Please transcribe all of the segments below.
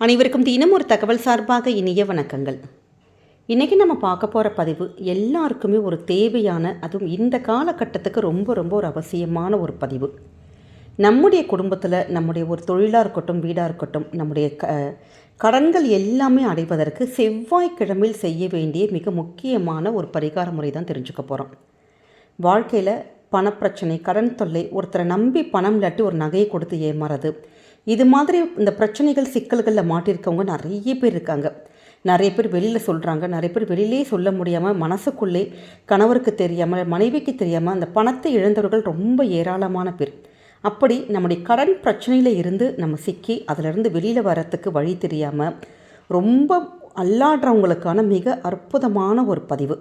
அனைவருக்கும் தினம் ஒரு தகவல் சார்பாக இனிய வணக்கங்கள். இன்றைக்கி நம்ம பார்க்க போகிற பதிவு எல்லாருக்குமே ஒரு தேவையான அதுவும் இந்த காலகட்டத்துக்கு ரொம்ப ரொம்ப ஒரு அவசியமான ஒரு பதிவு. நம்முடைய குடும்பத்தில் நம்முடைய ஒரு தொழிலாக இருக்கட்டும் வீடாக இருக்கட்டும் நம்முடைய க கடன்கள் எல்லாமே அடைவதற்கு செவ்வாய்க்கிழமையில் செய்ய வேண்டிய மிக முக்கியமான ஒரு பரிகார முறை தான் தெரிஞ்சுக்க போகிறோம் வாழ்க்கையில் பணப்பிரச்சனை கடன் தொல்லை ஒருத்தரை நம்பி பணம் இல்லாட்டி ஒரு நகையை கொடுத்து ஏமாறது இது மாதிரி இந்த பிரச்சனைகள் சிக்கல்களில் மாட்டியிருக்கவங்க நிறைய பேர் இருக்காங்க. நிறைய பேர் வெளியில் சொல்கிறாங்க நிறைய பேர் வெளியிலே சொல்ல முடியாமல் மனசுக்குள்ளே கணவருக்கு தெரியாமல் மனைவிக்கு தெரியாமல் அந்த பணத்தை இழந்தவர்கள் ரொம்ப ஏராளமான பேர். அப்படி நம்முடைய கடன் பிரச்சனையில் இருந்து நம்ம சிக்கி அதிலிருந்து வெளியில் வரத்துக்கு வழி தெரியாமல் ரொம்ப அல்லாடுறவங்களுக்கான மிக அற்புதமான ஒரு பதிவு.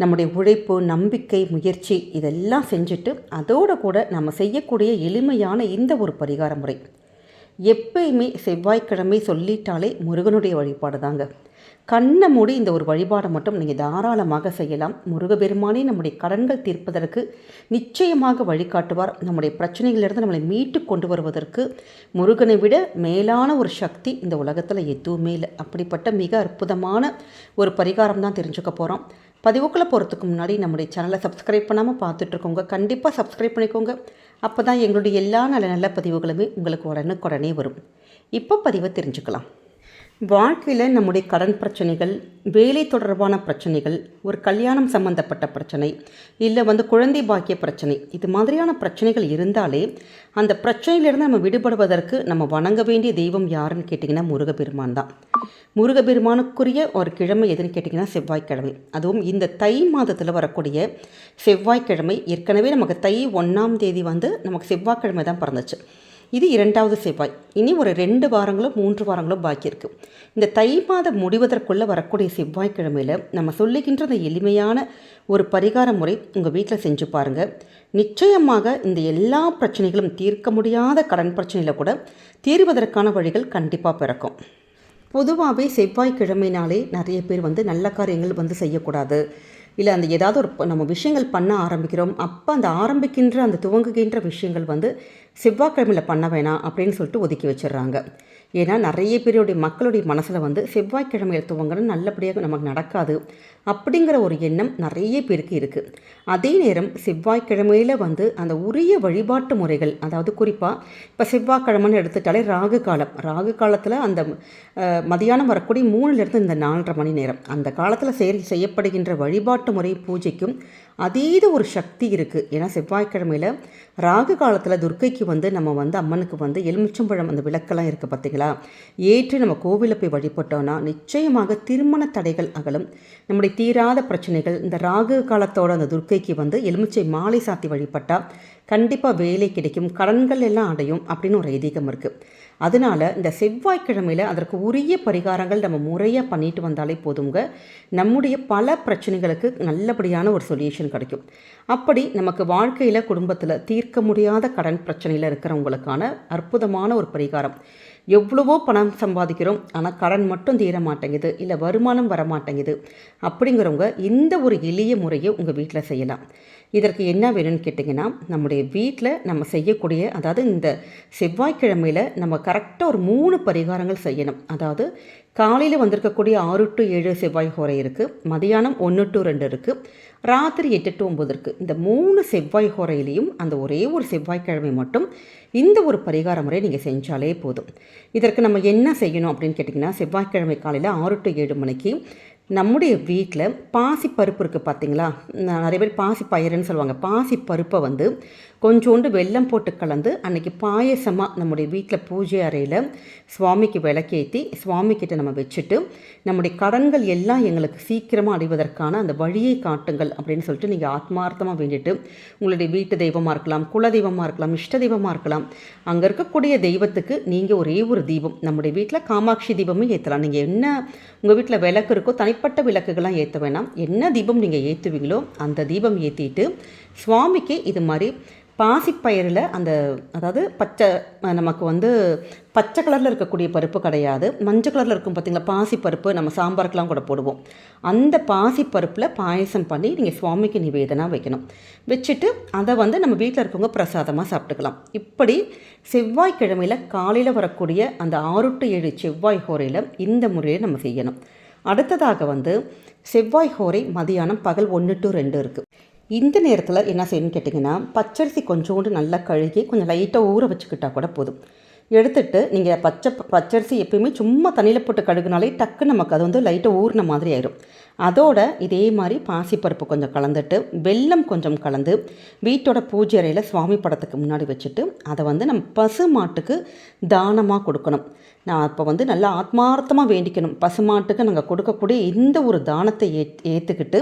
நம்முடைய உழைப்பு நம்பிக்கை முயற்சி இதெல்லாம் செஞ்சுட்டு அதோடு கூட நம்ம செய்யக்கூடிய எளிமையான இந்த ஒரு பரிகார முறை எப்பயுமே செவ்வாய்க்கிழமை சொல்லிட்டாலே முருகனுடைய வழிபாடு தாங்க கண்ணை மூடி இந்த ஒரு வழிபாடை மட்டும் நீங்கள் தாராளமாக செய்யலாம். முருகபெருமானே நம்முடைய கடன்கள் தீர்ப்பதற்கு நிச்சயமாக வழிகாட்டுவார். நம்முடைய பிரச்சனைகளிலிருந்து நம்மளை மீட்டு கொண்டு வருவதற்கு முருகனை விட மேலான ஒரு சக்தி இந்த உலகத்தில் எதுவுமே இல்லை. அப்படிப்பட்ட மிக அற்புதமான ஒரு பரிகாரம் தான் தெரிஞ்சுக்க போகிறோம் பதிவுக்குள்ளே போகிறதுக்கு முன்னாடி நம்முடைய சேனலை சப்ஸ்கிரைப் பண்ணாமல் பார்த்துட்ருக்கோங்க கண்டிப்பாக சப்ஸ்கிரைப் பண்ணிக்கோங்க. அப்போ தான் எங்களுடைய எல்லா நல்ல நல்ல பதிவுகளுமே உங்களுக்கு உடனுக்குடனே வரும். இப்போ பதிவை தெரிஞ்சுக்கலாம். வாழ்க்கையில் நம்முடைய கடன் பிரச்சனைகள் வேலை தொடர்பான பிரச்சனைகள் ஒரு கல்யாணம் சம்மந்தப்பட்ட பிரச்சனை இல்லை வந்து குழந்தை பாக்கிய பிரச்சனை இது மாதிரியான பிரச்சனைகள் இருந்தாலே அந்த பிரச்சனையிலிருந்து நம்ம விடுபடுவதற்கு நம்ம வணங்க வேண்டிய தெய்வம் யாருன்னு கேட்டிங்கன்னா முருகபெருமான் தான். முருகபெருமானுக்குரிய ஒரு கிழமை எதுன்னு கேட்டிங்கன்னா செவ்வாய்க்கிழமை. அதுவும் இந்த தை மாதத்தில் வரக்கூடிய செவ்வாய்க்கிழமை ஏற்கனவே நமக்கு தை ஒன்றாம் தேதி வந்து நமக்கு செவ்வாய்க்கிழமை தான் பிறந்துச்சு. இது இரண்டாவது செவ்வாய். இனி ஒரு ரெண்டு வாரங்களோ மூன்று வாரங்களோ பாக்கி இருக்குது இந்த தை மாதம் முடிவதற்குள்ளே வரக்கூடிய செவ்வாய்க்கிழமையில் நம்ம சொல்லுகின்ற அந்த எளிமையான ஒரு பரிகார முறை உங்கள் வீட்டில் செஞ்சு பாருங்கள் நிச்சயமாக இந்த எல்லா பிரச்சனைகளும் தீர்க்க முடியாத கடன் பிரச்சனையில் கூட தீர்வதற்கான வழிகள் கண்டிப்பாக பிறக்கும். பொதுவாகவே செவ்வாய்க்கிழமைனாலே நிறைய பேர் வந்து நல்ல காரியங்கள் வந்து செய்யக்கூடாது. இல்லை அந்த ஏதாவது ஒரு நம்ம விஷயங்கள் பண்ண ஆரம்பிக்கிறோம். அப்போ அந்த ஆரம்பிக்கின்ற அந்த துவங்குகின்ற விஷயங்கள் வந்து செவ்வாய்க்கிழமையில் பண்ண வேணாம் அப்படின்னு சொல்லிட்டு ஒதுக்கி வச்சிடுறாங்க. ஏன்னா நிறைய பேருடைய மக்களுடைய மனசில் வந்து செவ்வாய்க்கிழமையில் துவங்கணும் நல்லபடியாக நமக்கு நடக்காது அப்படிங்கிற ஒரு எண்ணம் நிறைய பேருக்கு இருக்குது அதே நேரம் செவ்வாய்க்கிழமையில் வந்து அந்த உரிய வழிபாட்டு முறைகள் அதாவது குறிப்பாக இப்போ செவ்வாய்க்கிழமைன்னு எடுத்துட்டாலே ராகு காலம். ராகு காலத்தில் அந்த மதியானம் வரக்கூடிய மூணுலேருந்து இந்த நாலரை மணி நேரம். அந்த காலத்தில் செய் செய்யப்படுகின்ற வழிபாட்டு முறை பூஜைக்கும் அதீத ஒரு சக்தி இருக்குது ஏன்னா செவ்வாய்க்கிழமையில் ராகு காலத்தில் துர்க்கைக்கு வந்து நம்ம வந்து அம்மனுக்கு வந்து எலுமிச்சம்பழம் அந்த விளக்கெல்லாம் இருக்குது பார்த்தீங்களா ஏற்று நம்ம கோவிலில் போய் வழிபட்டோன்னா நிச்சயமாக திருமண தடைகள் அகலும். நம்முடைய தீராத பிரச்சனைகள் இந்த ராகு காலத்தோட அந்த துர்க்கைக்கு வந்து எலுமிச்சை மாலை சாத்தி வழிபட்டால் கண்டிப்பாக வேலை கிடைக்கும் கடன்கள் எல்லாம் அடையும் அப்படின்னு ஒரு ஐதீகம் இருக்குது அதனால் இந்த செவ்வாய்க்கிழமையில் அதற்கு உரிய பரிகாரங்கள் நம்ம முறையாக பண்ணிட்டு வந்தாலே போதுங்க நம்முடைய பல பிரச்சனைகளுக்கு நல்லபடியான ஒரு சொல்யூஷன் கிடைக்கும். அப்படி நமக்கு வாழ்க்கையில் குடும்பத்தில் தீர்க்க முடியாத கடன் பிரச்சனையில் இருக்கிறவங்களுக்கான அற்புதமான ஒரு பரிகாரம். எவ்வளவோ பணம் சம்பாதிக்கிறோம் ஆனால் கடன் மட்டும் தீர மாட்டேங்குது இல்லை வருமானம் வர மாட்டேங்குது அப்படிங்கிறவங்க இந்த ஒரு எளிய முறையை உங்கள் வீட்டில் செய்யலாம். இதற்கு என்ன வேணும்னு கேட்டிங்கன்னா நம்முடைய வீட்டில் நம்ம செய்யக்கூடிய அதாவது இந்த செவ்வாய்க்கிழமையில் நம்ம கரெக்டாக ஒரு மூணு பரிகாரங்கள் செய்யணும். அதாவது காலையில் வந்திருக்கக்கூடிய ஆறு டு ஏழு செவ்வாய் ஹோரை இருக்குது மதியானம் ஒன்று டு ரெண்டு இருக்குது ராத்திரி எட்டு டு ஒம்பது இருக்குது இந்த மூணு செவ்வாய் ஹோரையிலையும் அந்த ஒரே ஒரு செவ்வாய்க்கிழமை மட்டும் இந்த ஒரு பரிகார முறை நீங்கள் செஞ்சாலே போதும். இதற்கு நம்ம என்ன செய்யணும் அப்படின்னு கேட்டிங்கன்னா செவ்வாய்க்கிழமை காலையில் ஆறு டு ஏழு மணிக்கு நம்முடைய வீட்டில் பாசி பருப்பு இருக்குது பார்த்தீங்களா நிறைய பேர் பாசி பயிருன்னு சொல்லுவாங்க. பாசி பருப்பை வந்து கொஞ்சோண்டு வெல்லம் போட்டு கலந்து அன்றைக்கி பாயசமாக நம்முடைய வீட்டில் பூஜை அறையில் சுவாமிக்கு விளக்கேற்றி சுவாமிக்கிட்ட நம்ம வச்சுட்டு நம்முடைய கடன்கள் எல்லாம் எங்களுக்கு சீக்கிரமாக அடைவதற்கான அந்த வழியை காட்டுங்கள் அப்படின்னு சொல்லிட்டு நீங்கள் ஆத்மார்த்தமாக வேண்டிட்டு உங்களுடைய வீட்டு தெய்வமாக இருக்கலாம் குல தெய்வமாக இருக்கலாம் இஷ்ட தெய்வமாக இருக்கலாம். அங்கே இருக்கக்கூடிய தெய்வத்துக்கு நீங்கள் ஒரே ஒரு தீபம். நம்முடைய வீட்டில் காமாட்சி தீபமும் ஏற்றலாம் நீங்கள் என்ன உங்கள் வீட்டில் விளக்கு இருக்கோ தனிப்பட்ட விளக்குகள்லாம் ஏற்ற வேணாம். என்ன தீபம் நீங்கள் ஏற்றுவீங்களோ அந்த தீபம் ஏற்றிட்டு சுவாமிக்கு இது மாதிரி பாசிப்பயிரில் அந்த அதாவது பச்சை நமக்கு வந்து பச்சை கலரில் இருக்கக்கூடிய பருப்பு கிடையாது. மஞ்சள் கலரில் இருக்கும் பார்த்தீங்களா பாசிப்பருப்பு நம்ம சாம்பாருக்கெலாம் கூட போடுவோம். அந்த பாசிப்பருப்பில் பாயசம் பண்ணி நீங்கள் சுவாமிக்கு நிவேதனா வைக்கணும். வச்சுட்டு அதை வந்து நம்ம வீட்டில் இருக்கவங்க பிரசாதமாக சாப்பிட்டுக்கலாம். இப்படி செவ்வாய்க்கிழமையில் காலையில் வரக்கூடிய அந்த ஆறு டு ஏழு செவ்வாய் ஹோரையில் இந்த முறையை நம்ம செய்யணும். அடுத்ததாக வந்து செவ்வாய் ஹோரை மதியானம் பகல் ஒன்று டு ரெண்டு இருக்குது இந்த நேரத்தில் என்ன செய்யணும்னு கேட்டிங்கன்னா பச்சரிசி கொஞ்சோண்டு நல்லா கழுகி கொஞ்சம் லைட்டாக ஊற வச்சுக்கிட்டால் கூட போதும். எடுத்துட்டு நீங்கள் பச்சை பச்சரிசி எப்பயுமே சும்மா தண்ணியில் போட்டு கழுகுனாலே டக்கு நமக்கு அது வந்து லைட்டாக ஊறின மாதிரி ஆயிரும். அதோட இதே மாதிரி பாசிப்பருப்பு கொஞ்சம் கலந்துட்டு வெல்லம் கொஞ்சம் கலந்து வீட்டோட பூஜை அறையில் சுவாமி படத்துக்கு முன்னாடி வச்சுட்டு அதை வந்து நம்ம பசு மாட்டுக்கு தானமாக கொடுக்கணும். நான் இப்போ வந்து நல்லா ஆத்மார்த்தமாக வேண்டிக்கணும். பசுமாட்டுக்கு நாங்கள் கொடுக்கக்கூடிய இந்த ஒரு தானத்தை ஏ ஏற்றுக்கிட்டு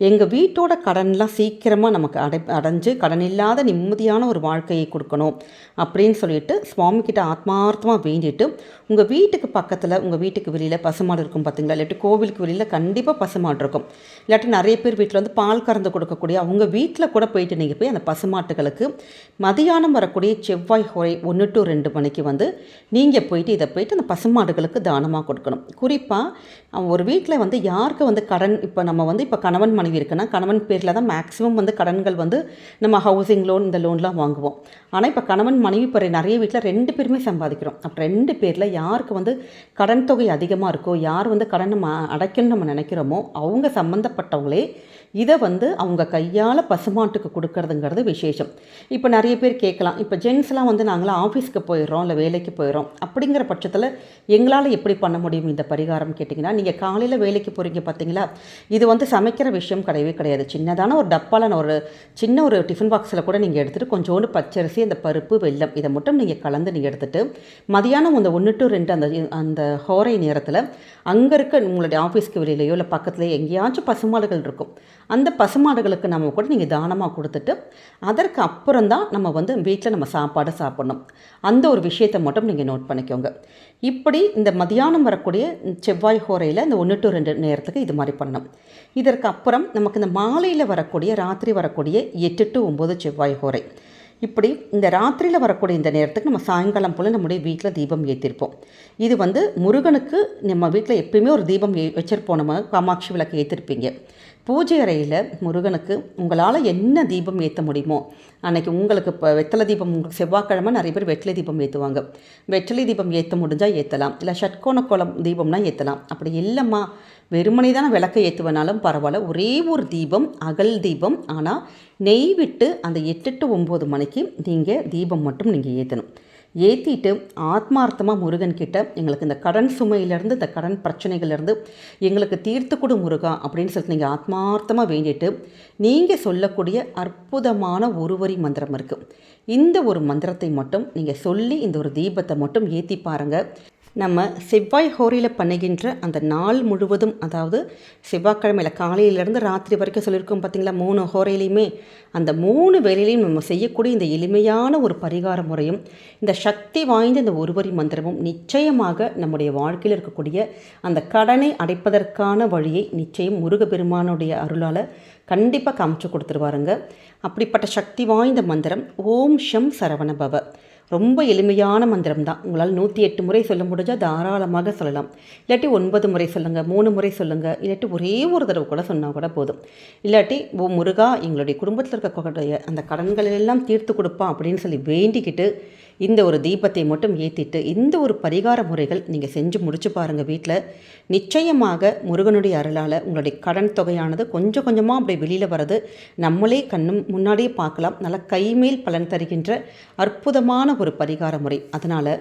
எங்கள் வீட்டோட கடன்லாம் சீக்கிரமாக நமக்கு அடை அடைஞ்சு கடன் இல்லாத நிம்மதியான ஒரு வாழ்க்கையை கொடுக்கணும் அப்படின்னு சொல்லிட்டு சுவாமிக்கிட்ட ஆத்மார்த்தமாக வேண்டிட்டு உங்கள் வீட்டுக்கு பக்கத்தில் உங்கள் வீட்டுக்கு வெளியில் பசுமாடு இருக்கும் பார்த்தீங்களா இல்லாட்டி கோவிலுக்கு வெளியில் கண்டிப்பாக பசுமாடு இருக்கும். இல்லாட்டி நிறைய பேர் வீட்டில் வந்து பால் கறந்து கொடுக்கக்கூடிய அவங்க வீட்டில் கூட போயிட்டு நீங்கள் போய் அந்த பசுமாட்டுகளுக்கு மதியானம் வரக்கூடிய செவ்வாய் ஹோரை ஒன்று டு ரெண்டு மணிக்கு வந்து நீங்கள் போயிட்டு இதை போய் போயிட்டு அந்த பசுமாடுகளுக்கு தானமாக கொடுக்கணும். குறிப்பாக ஒரு வீட்டில் வந்து யாருக்கு வந்து கடன் இப்போ நம்ம வந்து இப்போ கணவன் மனைவி இருக்குன்னா கணவன் பேரில் தான் மேக்ஸிமம் வந்து கடன்கள் வந்து நம்ம ஹவுசிங் லோன் இந்த லோன்லாம் வாங்குவோம். ஆனால் இப்போ கணவன் மனைவி பிற நிறைய வீட்டில் ரெண்டு பேருமே சம்பாதிக்கிறோம். அப்போ ரெண்டு பேரில் யாருக்கு வந்து கடன் தொகை அதிகமாக இருக்கோ யார் வந்து கடன் நம்ம அடைக்கணும்னு நம்ம நினைக்கிறோமோ அவங்க சம்மந்தப்பட்டவங்களே இதை வந்து அவங்க கையால் பசுமாட்டுக்கு கொடுக்கறதுங்கிறது விசேஷம். இப்போ நிறைய பேர் கேட்கலாம் இப்போ ஜென்ஸ்லாம் வந்து நாங்களாம் ஆஃபீஸ்க்கு போயிடுறோம் இல்லை வேலைக்கு போயிடுறோம் அப்படிங்கிற பட்சத்தில் எங்களால் எப்படி பண்ண முடியும் இந்த பரிகாரம் கேட்டிங்கன்னா நீங்கள் காலையில் வேலைக்கு போகிறீங்க பார்த்தீங்களா இது வந்து சமைக்கிற விஷயம் கிடையவே கிடையாது. சின்னதான ஒரு டப்பாலான ஒரு சின்ன ஒரு டிஃபன் பாக்ஸில் கூட நீங்கள் எடுத்துகிட்டு கொஞ்சோண்டு பச்சரிசி அந்த பருப்பு வெல்லம் இதை மட்டும் நீங்கள் கலந்து நீங்கள் எடுத்துகிட்டு மதியானம் அந்த ஒன்று டு ரெண்டு அந்த அந்த ஹோரை நேரத்தில் அங்கே இருக்க உங்களுடைய ஆஃபீஸ்க்கு வெளியிலையோ இல்லை பக்கத்துலேயோ எங்கேயாச்சும் பசுமாடுகள் இருக்கும். அந்த பசுமாடுகளுக்கு நம்ம கூட நீங்கள் தானமாக கொடுத்துட்டு அதற்கு அப்புறம் தான் நம்ம வந்து வீட்டில் நம்ம சாப்பாடு சாப்பிடணும். அந்த ஒரு விஷயத்தை மட்டும் நீங்கள் நோட் பண்ணிக்கோங்க. இப்படி இந்த மதியானம் வரக்கூடிய செவ்வாய் ஹோரையில் இந்த ஒன்று டு ரெண்டு நேரத்துக்கு இது மாதிரி பண்ணணும். இதற்கு அப்புறம் நமக்கு இந்த மாலையில் வரக்கூடிய ராத்திரி வரக்கூடிய எட்டு டு ஒம்பது செவ்வாய் ஹோரை. இப்படி இந்த ராத்திரியில் வரக்கூடிய இந்த நேரத்துக்கு நம்ம சாயங்காலம் போல் நம்முடைய வீட்டில் தீபம் ஏற்றிருப்போம் இது வந்து முருகனுக்கு நம்ம வீட்டில் எப்பயுமே ஒரு தீபம் ஏ வச்சிருப்போம். நம்ம காமாட்சி விளக்கு ஏற்றிருப்பீங்க பூஜை அறையில் முருகனுக்கு உங்களால் என்ன தீபம் ஏற்ற முடியுமோ அன்னைக்கு உங்களுக்கு இப்போ வெத்தலை தீபம் உங்களுக்கு செவ்வாய்க்கிழமை நிறைய பேர் வெற்றிலை தீபம் ஏற்றுவாங்க வெற்றிலை தீபம் ஏற்ற முடிஞ்சால் ஏற்றலாம் இல்லை ஷட்கோண கோலம் தீபம்னா ஏற்றலாம் அப்படி இல்லைம்மா. வெறுமனை தான் விளக்கை ஏற்றுவனாலும் பரவாயில்ல. ஒரே ஒரு தீபம் அகல் தீபம். ஆனால் நெய் விட்டு அந்த எட்டு டு ஒம்பது மணிக்கு நீங்கள் தீபம் மட்டும் நீங்கள் ஏற்றணும் ஏற்றிட்டு ஆத்மார்த்தமாக முருகன் கிட்ட எங்களுக்கு இந்த கடன் சுமையிலேருந்து இந்த கடன் பிரச்சனைகள்லேருந்து எங்களுக்கு தீர்த்து கொடு முருகா அப்படின்னு சொல்லிட்டு நீங்கள் ஆத்மார்த்தமாக வேண்டிட்டு நீங்கள் சொல்லக்கூடிய அற்புதமான ஒரு வரி மந்திரம் இருக்குது இந்த ஒரு மந்திரத்தை மட்டும் நீங்கள் சொல்லி இந்த ஒரு தீபத்தை மட்டும் ஏற்றி பாருங்கள் நம்ம செவ்வாய் ஹோரையில் பண்ணுகின்ற அந்த நாள் முழுவதும் அதாவது செவ்வாய்க்கிழமையில் காலையிலேருந்து ராத்திரி வரைக்கும் சொல்லியிருக்கோம் பார்த்தீங்களா மூணு ஹோரையிலையுமே. அந்த மூணு வேலையிலையும் நம்ம செய்யக்கூடிய இந்த எளிமையான ஒரு பரிகார முறையும் இந்த சக்தி வாய்ந்த இந்த ஒருவரி மந்திரமும் நிச்சயமாக நம்முடைய வாழ்க்கையில் இருக்கக்கூடிய அந்த கடனை அடைப்பதற்கான வழியை நிச்சயம் முருகப்பெருமானுடைய அருளால் கண்டிப்பாக காமிச்சு கொடுத்துருவாருங்க. அப்படிப்பட்ட சக்தி வாய்ந்த மந்திரம் ஓம் ஷம் சரவண பவ. ரொம்ப எளிமையான மந்திரம் தான் உங்களால் நூற்றி எட்டு முறை சொல்ல முடிஞ்சால் தாராளமாக சொல்லலாம். இல்லாட்டி ஒன்பது முறை சொல்லுங்கள் மூணு முறை சொல்லுங்கள் இல்லாட்டி ஒரே ஒரு தடவை கூட சொன்னால் கூட போதும். இல்லாட்டி ஓ முருகா எங்களுடைய குடும்பத்தில் இருக்கக்கூடிய அந்த கடன்களெல்லாம் தீர்த்து கொடுப்பான் அப்படின்னு சொல்லி வேண்டிக்கிட்டு இந்த ஒரு தீபத்தை மட்டும் ஏற்றிட்டு இந்த ஒரு பரிகார முறைகள் நீங்கள் செஞ்சு முடிச்சு பாருங்கள் வீட்டில் நிச்சயமாக முருகனுடைய அருளால் உங்களுடைய கடன் தொகையானது கொஞ்சம் கொஞ்சமாக அப்படி வெளியில் வர்றது நம்மளே கண்ணும் முன்னாடியே பார்க்கலாம். நல்லா கைமேல் பலன் தருகின்ற அற்புதமான ஒரு பரிகார முறை. அதனால்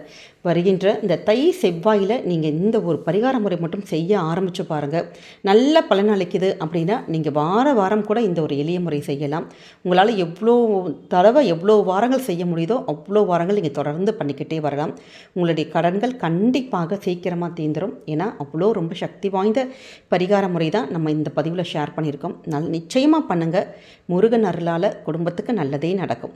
வருகின்ற இந்த தை செவ்வாயில் நீங்கள் இந்த ஒரு பரிகார முறை மட்டும் செய்ய ஆரம்பித்து பாருங்கள் நல்ல பலன் அளிக்குது அப்படின்னா நீங்கள் வார வாரம் கூட இந்த ஒரு எளிய முறை செய்யலாம். உங்களால் எவ்வளோ தடவை எவ்வளோ வாரங்கள் செய்ய முடியுதோ அவ்வளோ வாரங்கள் நீங்கள் தொடர்ந்து பண்ணிக்கிட்டே வரலாம். உங்களுடைய கடன்கள் கண்டிப்பாக சீக்கிரமாக தீந்துடும் ஏன்னா அவ்வளோ ரொம்ப சக்தி வாய்ந்த பரிகார முறை தான் நம்ம இந்த பதிவில் ஷேர் பண்ணியிருக்கோம். நல் நிச்சயமாக பண்ணுங்கள் முருகன் அருளால் குடும்பத்துக்கு நல்லதே நடக்கும்.